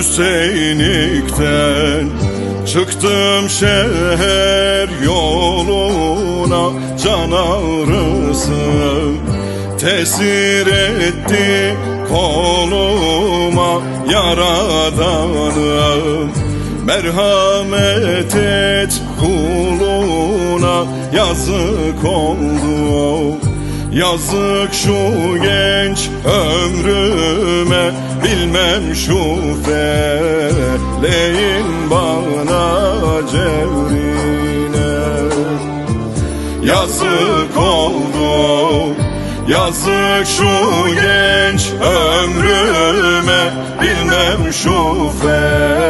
Hüseyinlikten Çıktım şehir yoluna Can ağrısı tesir etti koluma Yaradanım. Merhamet et kuluna Yazık oldu Yazık şu genç ömrüme Bilmem şu feleğin bana cevrine. Yazık oldu Yazık şu genç ömrüme Bilmem şu feleğin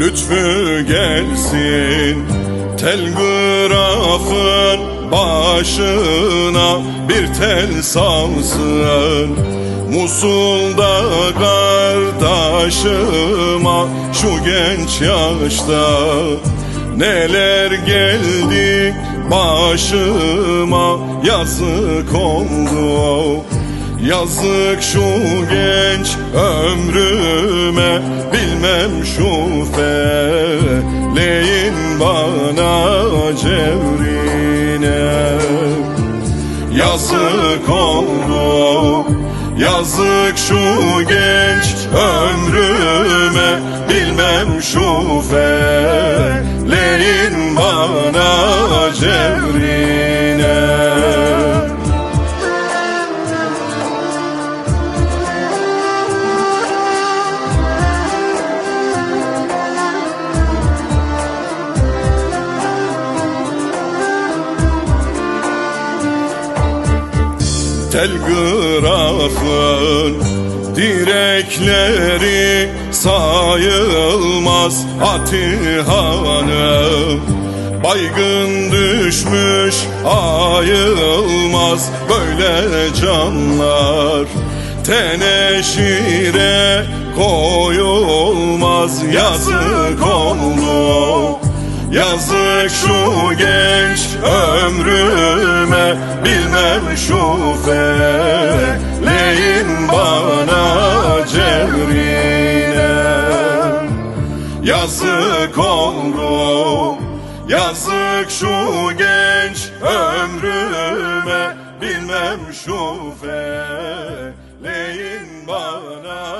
Lütfü gelsin. Telgrafın başına bir tel salsın. Musul'da kardeşıma şu genç yaşta Neler geldi başıma yazık oldu. Yazık şu genç ömrüme Bilmem şu feleğin bana cevrine Yazık oldu Yazık şu genç ömrüme. Bilmem şu feleğin bana cevrine Telgrafın direkleri sayılmaz Atihanım Baygın düşmüş ayılmaz böyle canlar. Teneşire koyulmaz yazık oldu. Yazık şu genç ömrüme Bilmem şu feleğin bana cevrine. Yazık oldu Yazık şu genç ömrüme Bilmem şu feleğin bana